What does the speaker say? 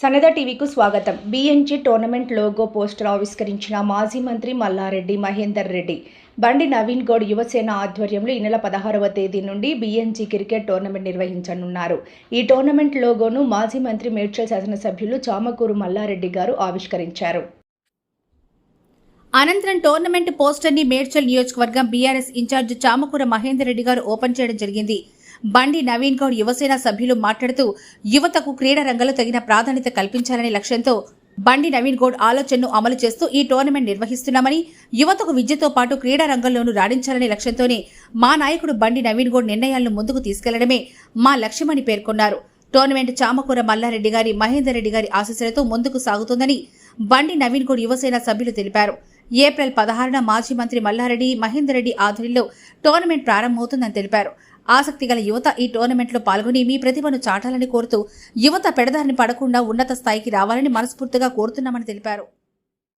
సనద టీవీకు స్వాగతం. బీఎన్జీ tournament logo poster ఆవిష్కరించిన మాజీ మంత్రి మల్లారెడ్డి మహేందర్ రెడ్డి. బండి నవీన్ గౌడ్ యువసేన ఆధ్వర్యంలో ఈ నెల పదహారవ తేదీ నుండి బీఎన్జీ క్రికెట్ టోర్నమెంట్ నిర్వహించనున్నారు. ఈ టోర్నమెంట్ లోగోను మాజీ మంత్రి మేడ్చల్ శాసనసభ్యులు చామకూరు మల్లారెడ్డి గారు ఆవిష్కరించారు. అనంతరం టోర్నమెంట్ పోస్టర్ని మేడ్చల్ నియోజకవర్గం BRS in charge Chamakura Mahender Reddy garu open చేయడం జరిగింది. బండి నవీన్ గౌడ్ యువసేన సభ్యులు మాట్లాడుతూ యువతకు క్రీడా రంగంలో తగిన ప్రాధాన్యత కల్పించాలనే లక్ష్యంతో బండి నవీన్ గౌడ్ ఆలోచనను అమలు చేస్తూ ఈ టోర్నమెంట్ నిర్వహిస్తున్నామని యువతకు విద్యతో పాటు క్రీడా రంగంలోనూ రాణించాలనే లక్ష్యంతోనే మా నాయకుడు బండి నవీన్ గౌడ్ నిర్ణయాలను ముందుకు తీసుకెళ్ళడమే మా లక్ష్యమని పేర్కొన్నారు. టోర్నమెంట్ చామకూర మల్లారెడ్డి గారి మహేందర్ రెడ్డి గారి ఆశీస్సులతో ముందుకు సాగుతోందని బండి నవీన్ గౌడ్ యువసేన సభ్యులు తెలిపారు. ఏప్రిల్ పదహారున మాజీ మంత్రి మల్లారెడ్డి మహేందర్ రెడ్డి ఆధ్వర్యంలో టోర్నమెంట్ ప్రారంభమవుతుందని తెలిపారు. ఆసక్తి గల యువత ఈ టోర్నమెంట్లో పాల్గొని మీ ప్రతిభను చాటాలని కోరుతూ యువత పెడదారిని పడకుండా ఉన్నత స్థాయికి రావాలని మనస్ఫూర్తిగా కోరుతున్నామని తెలిపారు.